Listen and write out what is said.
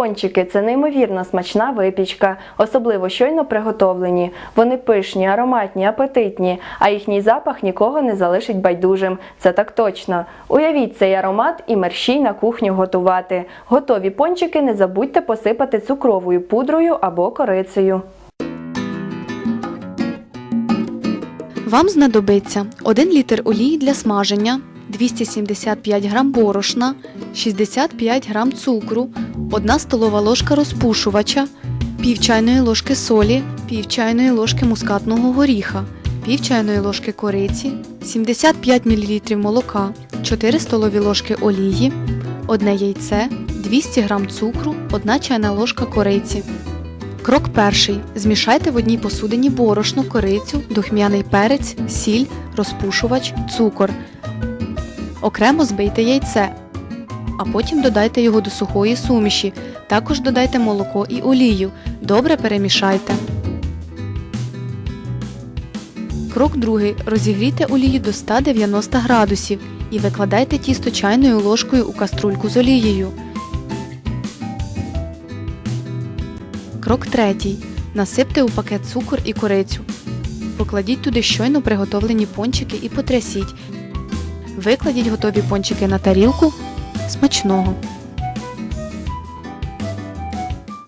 Пончики це неймовірно смачна випічка, особливо щойно приготовлені. Вони пишні, ароматні, апетитні, а їхній запах нікого не залишить байдужим. Це так точно. Уявіть цей аромат і мерщій на кухню готувати. Готові пончики не забудьте посипати цукровою пудрою або корицею. Вам знадобиться 1 літр олії для смаження, 275 г борошна, 65 г цукру, 1 столова ложка розпушувача, пів чайної ложки солі, пів чайної ложки мускатного горіха, пів чайної ложки кориці, 75 мл молока, 4 столові ложки олії, 1 яйце, 200 г цукру, 1 чайна ложка кориці. Крок перший. Змішайте в одній посудині борошно, корицю, духмяний перець, сіль, розпушувач, цукор. Окремо збийте яйце, а потім додайте його до сухої суміші. Також додайте молоко і олію. Добре перемішайте. Крок другий. Розігрійте олію до 190 градусів і викладайте тісто чайною ложкою у каструльку з олією. Крок третій. Насипте у пакет цукор і корицю. Покладіть туди щойно приготовлені пончики і потрясіть. Викладіть готові пончики на тарілку. Смачного!